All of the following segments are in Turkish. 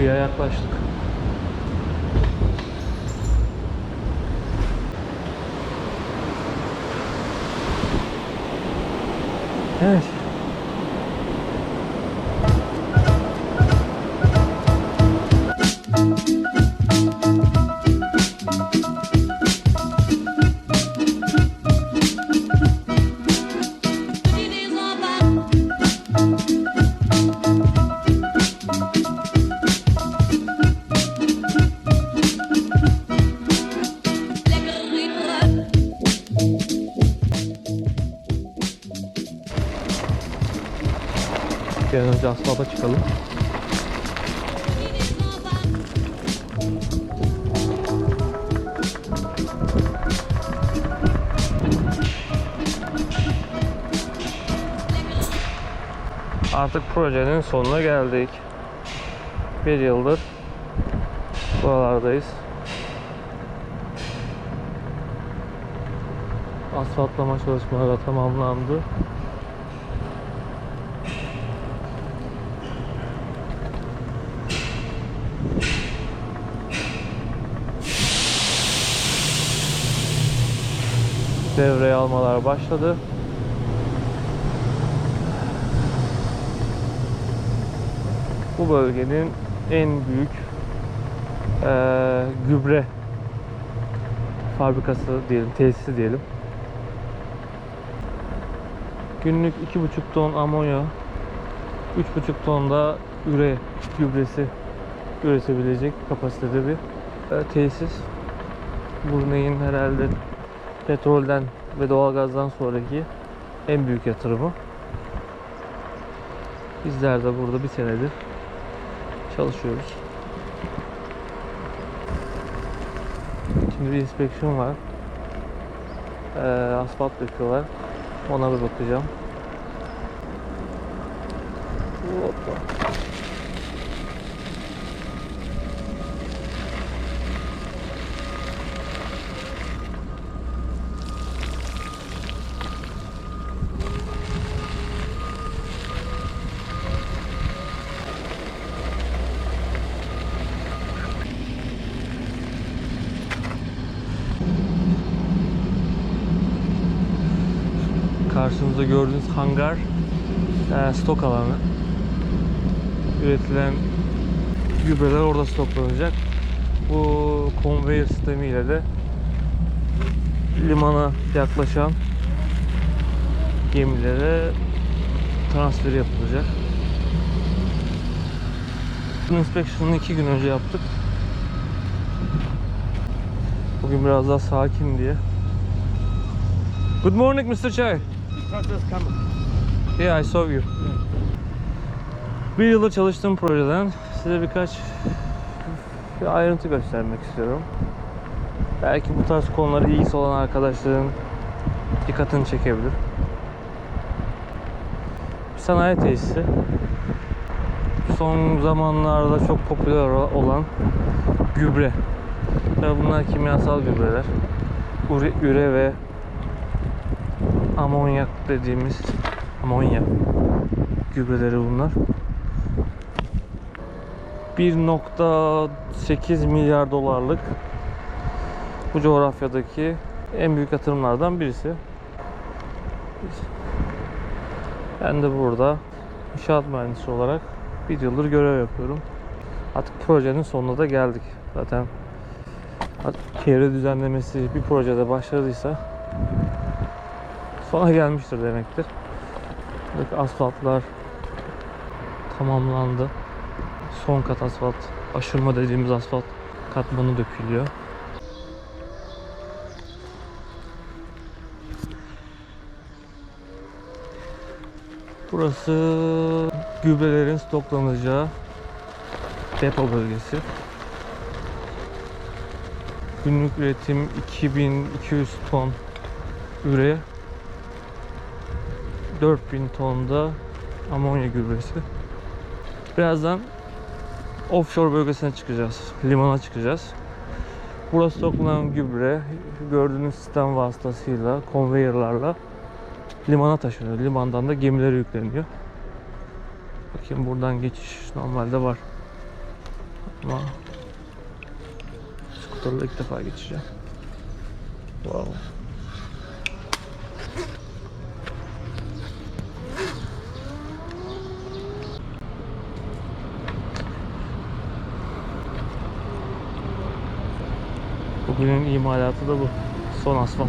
Kıyıya yaklaştık. Evet. Bir önce asfalta çıkalım. Artık projenin sonuna geldik. Bir yıldır buralardayız. Asfaltlama çalışmaları tamamlandı. Devreye almalar başladı. Bu bölgenin en büyük eee, gübre fabrikası diyelim, tesisi diyelim. Günlük 2,5 ton amonya, 3,5 ton da üre gübresi üretebilecek kapasitede bir e, tesis. Brunei'nin herhalde petrolden ve doğalgazdan sonraki en büyük yatırımı. Bizler de burada bir senedir çalışıyoruz. Şimdi bir inspeksiyon var. Ee, asfalt döküyorlar. Ona bir bakacağım. Hoppa. Karşınızda gördüğünüz hangar e, stok alanı. Üretilen gübreler orada stoklanacak. Bu konveyör sistemiyle de limana yaklaşan gemilere transfer yapılacak. Bu inspection'ını iki gün önce yaptık. Bugün biraz daha sakin diye. Good morning Mr. Chai. Yeah, I saw you. Bir yılda çalıştığım projeden size birkaç bir ayrıntı göstermek istiyorum. Belki bu tarz konulara ilgisi olan arkadaşların dikkatini çekebilir. Bir sanayi tesisi. Son zamanlarda çok popüler olan gübre. Ve bunlar kimyasal gübreler. Üre ve amonyak dediğimiz amonyak gübreleri bunlar. 1.8 milyar dolarlık bu coğrafyadaki en büyük yatırımlardan birisi. Ben de burada inşaat mühendisi olarak bir yıldır görev yapıyorum. Artık projenin sonuna da geldik. Zaten çevre düzenlemesi bir projede başladıysa sona gelmiştir demektir. Buradaki asfaltlar tamamlandı. Son kat asfalt, aşırma dediğimiz asfalt katmanı dökülüyor. Burası gübrelerin stoklanacağı depo bölgesi. Günlük üretim 2200 ton üre 4000 ton da amonya gübresi. Birazdan offshore bölgesine çıkacağız. Limana çıkacağız. Burası toplanan gübre gördüğünüz sistem vasıtasıyla konveyörlarla limana taşınıyor. Limandan da gemilere yükleniyor. Bakayım buradan geçiş normalde var. Ama skuterla ilk defa geçeceğim. Wow. Bugünün imalatı da bu. Son asfalt.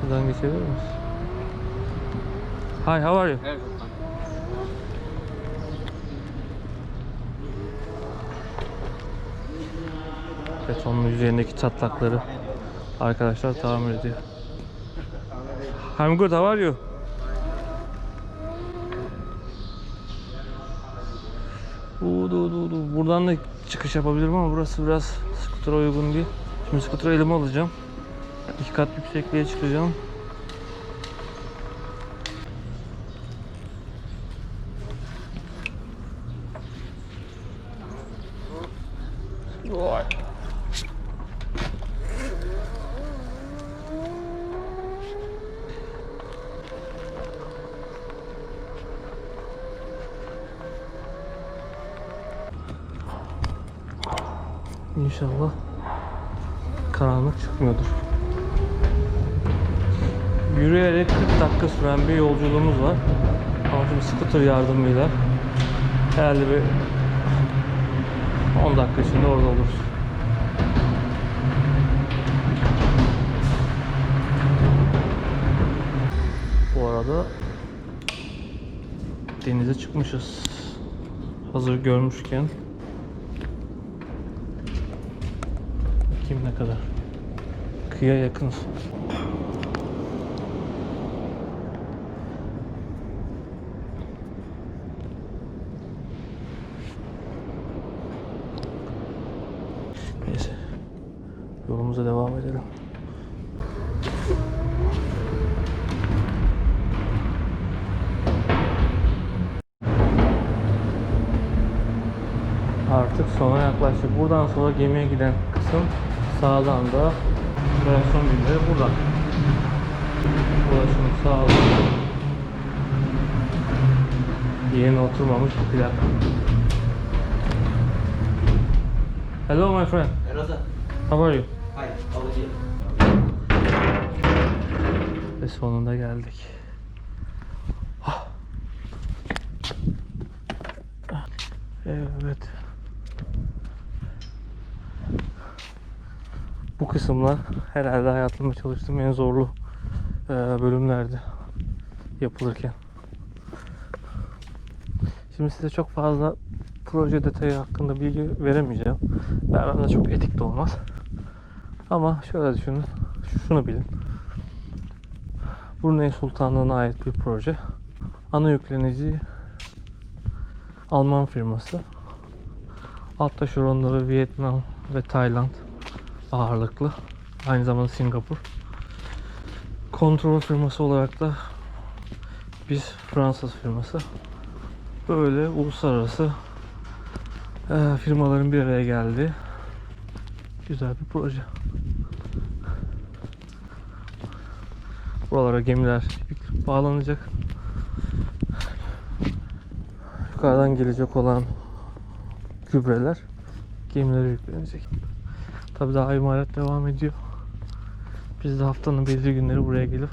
Şuradan geçebilir miyiz? Hi, how are you? Betonun üzerindeki çatlakları arkadaşlar tamir ediyor. I'm good, how are you? Buradan da çıkış yapabilirim ama burası biraz skutura uygun değil. Şimdi skuturu elime alacağım. İki kat yüksekliğe çıkacağım. İnşallah karanlık çıkmıyordur. Yürüyerek 40 dakika süren bir yolculuğumuz var. Ama şimdi scooter yardımıyla herhalde bir 10 dakika içinde orada oluruz. Bu arada denize çıkmışız. Hazır görmüşken Bakayım ne kadar. Kıyıya yakınız. Neyse. Yolumuza devam edelim. Artık sona yaklaştık. Buradan sonra gemiye giden kısım sağdan da operasyon birimleri buradan. Ulaşım sağlığı. Yerine oturmamış bir plak. Hello my friend. Hello sir. How are you? Hi, how are you? Ve sonunda geldik. Ah. Evet. Bu kısımlar herhalde hayatımda çalıştığım en zorlu eee, bölümlerdi yapılırken. Şimdi size çok fazla proje detayı hakkında bilgi veremeyeceğim. Vermem de çok etik de olmaz. Ama şöyle düşünün. Şunu bilin. Brunei Sultanlığı'na ait bir proje. Ana yüklenici Alman firması. Alt taşeronları Vietnam ve Tayland ağırlıklı. Aynı zamanda Singapur. Kontrol firması olarak da biz Fransız firması. Böyle uluslararası eee, firmaların bir araya geldiği güzel bir proje. Buralara gemiler bağlanacak. Yukarıdan gelecek olan gübreler gemilere yüklenecek. Tabi daha imalat devam ediyor. Biz de haftanın belirli günleri buraya gelip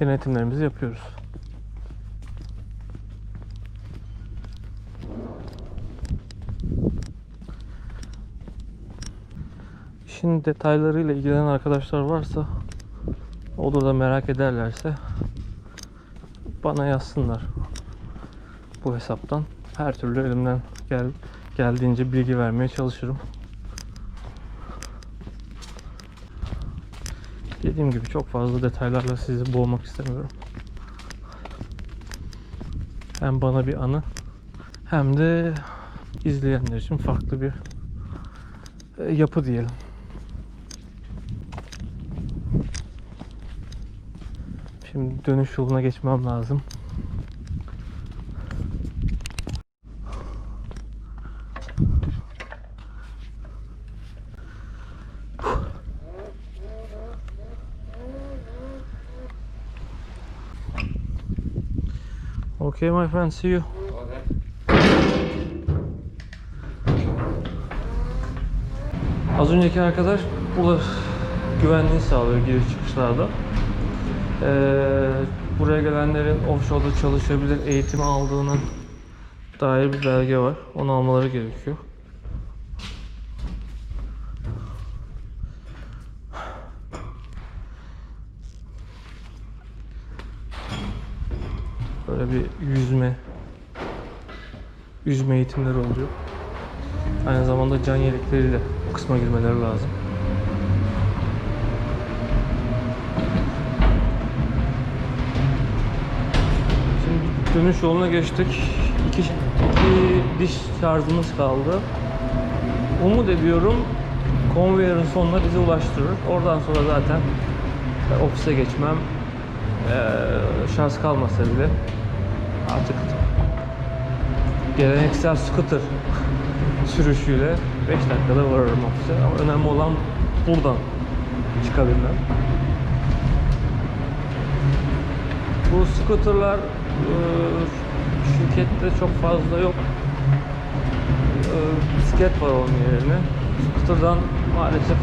denetimlerimizi yapıyoruz. İşin detaylarıyla ilgilenen arkadaşlar varsa olur da merak ederlerse bana yazsınlar bu hesaptan. Her türlü elimden gel geldiğince bilgi vermeye çalışırım. Dediğim gibi çok fazla detaylarla sizi boğmak istemiyorum. Hem bana bir anı hem de izleyenler için farklı bir e, yapı diyelim. Şimdi dönüş yoluna geçmem lazım. Okay my friend, see you. Az önceki arkadaş burada güvenliği sağlıyor giriş çıkışlarda. Ee, buraya gelenlerin offshore'da çalışabilir eğitimi aldığının dair bir belge var. Onu almaları gerekiyor. Böyle bir yüzme yüzme eğitimleri oluyor. Aynı zamanda can yelekleriyle bu kısma girmeleri lazım. Şimdi dönüş yoluna geçtik. İki, iki diş şarjımız kaldı. Umut ediyorum konveyerin sonuna bizi ulaştırır. Oradan sonra zaten ofise geçmem şans kalmasa bile artık geleneksel scooter sürüşüyle 5 dakikada varırım ofise. Ama önemli olan buradan çıkabilmem. Bu scooterlar e, şirkette çok fazla yok. E, bisiklet var onun yerine. Scooter'dan maalesef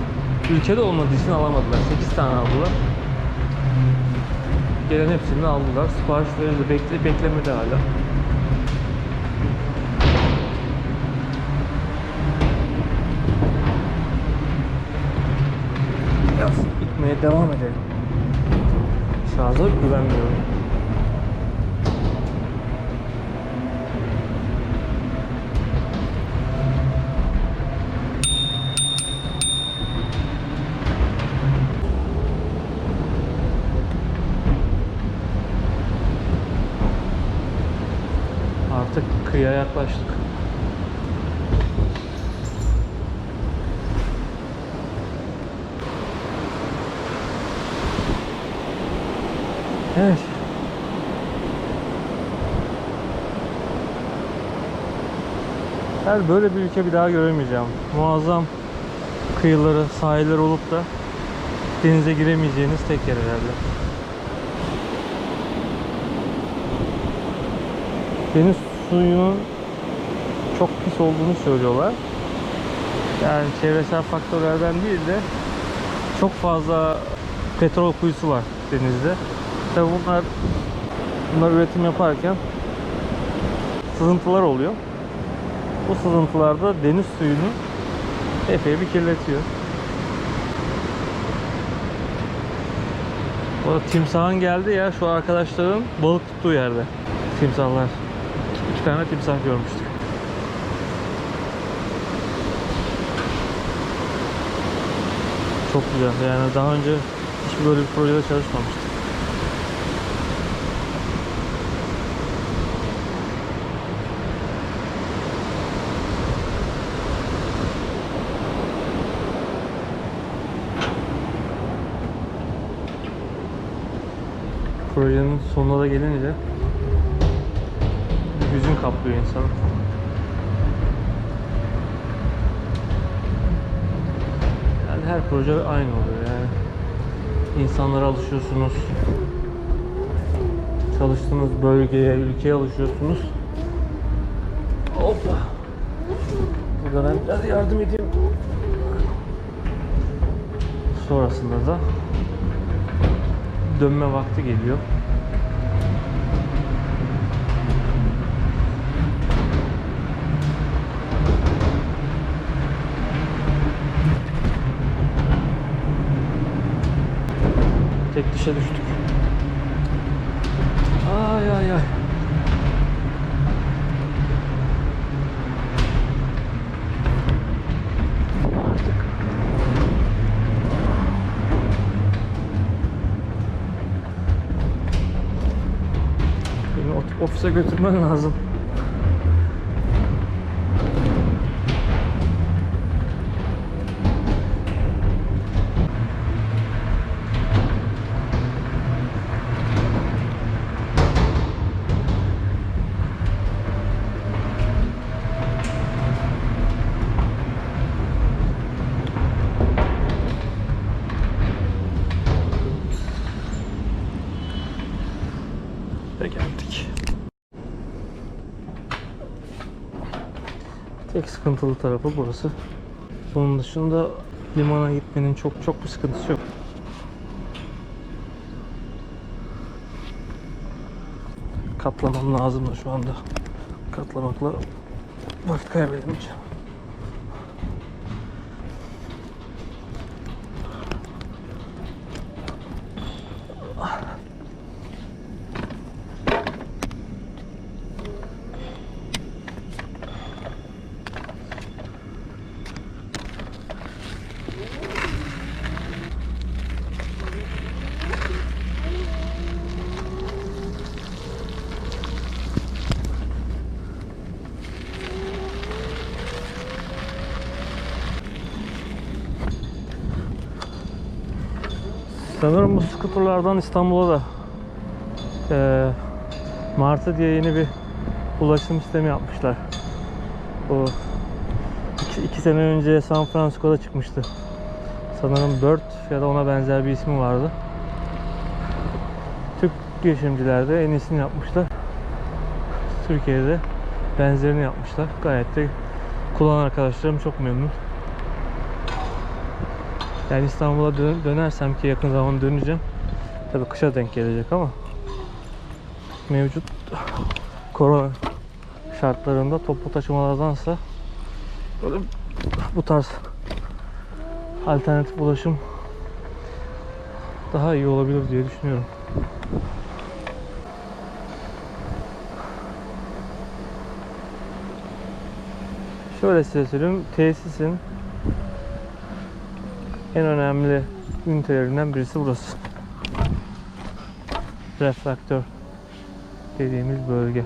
ülkede olmadığı için alamadılar. 8 tane aldılar. Gelen hepsini aldılar. Sipariş verildi. Bekle, beklemede hala. Biraz gitmeye devam edelim. Şarja güvenmiyorum. Artık kıyıya yaklaştık. Evet. Her böyle bir ülke bir daha göremeyeceğim. Muazzam kıyıları, sahiller olup da denize giremeyeceğiniz tek yer herhalde. Deniz suyunun çok pis olduğunu söylüyorlar. Yani çevresel faktörlerden değil de çok fazla petrol kuyusu var denizde. Tabi bunlar bunlar üretim yaparken sızıntılar oluyor. Bu sızıntılar da deniz suyunu epey bir kirletiyor. Arada timsahın geldi ya şu arkadaşların balık tuttuğu yerde. Timsahlar. İki tane timsah görmüştük. Çok güzel. Yani daha önce hiç böyle bir projede çalışmamıştık. Projenin sonuna da gelince hüzün kaplıyor insanı. Yani her proje aynı oluyor yani. İnsanlara alışıyorsunuz. Çalıştığınız bölgeye, ülkeye alışıyorsunuz. Hoppa. Burada ben biraz yardım edeyim. Sonrasında da dönme vakti geliyor. Tek dişe düştük. Ay ay ay. Ofise götürmen lazım. Ve geldik. Sıkıntılı tarafı burası. Bunun dışında limana gitmenin çok çok bir sıkıntısı yok. Katlamam lazım da şu anda. Katlamakla vakit kaybedemeyeceğim. Sanırım bu skuterlardan İstanbul'a da eee Martı diye yeni bir ulaşım sistemi yapmışlar. Bu iki, iki sene önce San Francisco'da çıkmıştı. Sanırım Bird ya da ona benzer bir ismi vardı. Türk girişimciler de en iyisini yapmışlar. Türkiye'de benzerini yapmışlar. Gayet de kullanan arkadaşlarım çok memnun. Yani İstanbul'a dön- dönersem ki yakın zamanda döneceğim. Tabii kışa denk gelecek ama mevcut korona şartlarında toplu taşımalardansa böyle bu tarz alternatif ulaşım daha iyi olabilir diye düşünüyorum. Şöyle size söyleyeyim. Tesisin önemli ünitelerinden birisi burası. Refraktör dediğimiz bölge.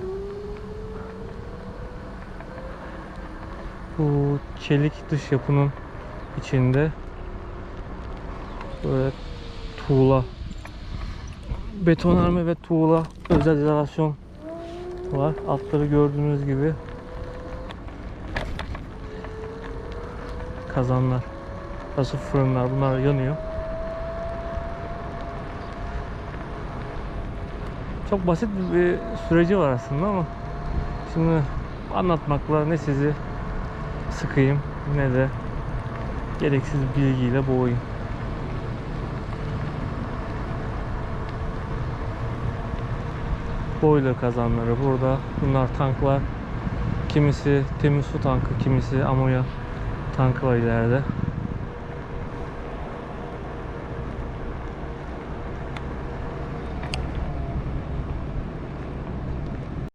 Bu çelik dış yapının içinde böyle tuğla betonarme ve tuğla özel izolasyon var. Altları gördüğünüz gibi kazanlar Nasıl fırınlar bunlar yanıyor. Çok basit bir süreci var aslında ama şimdi anlatmakla ne sizi sıkayım ne de gereksiz bilgiyle boğayım. Boiler kazanları burada. Bunlar tanklar. Kimisi temiz su tankı, kimisi amoya tankı var ileride.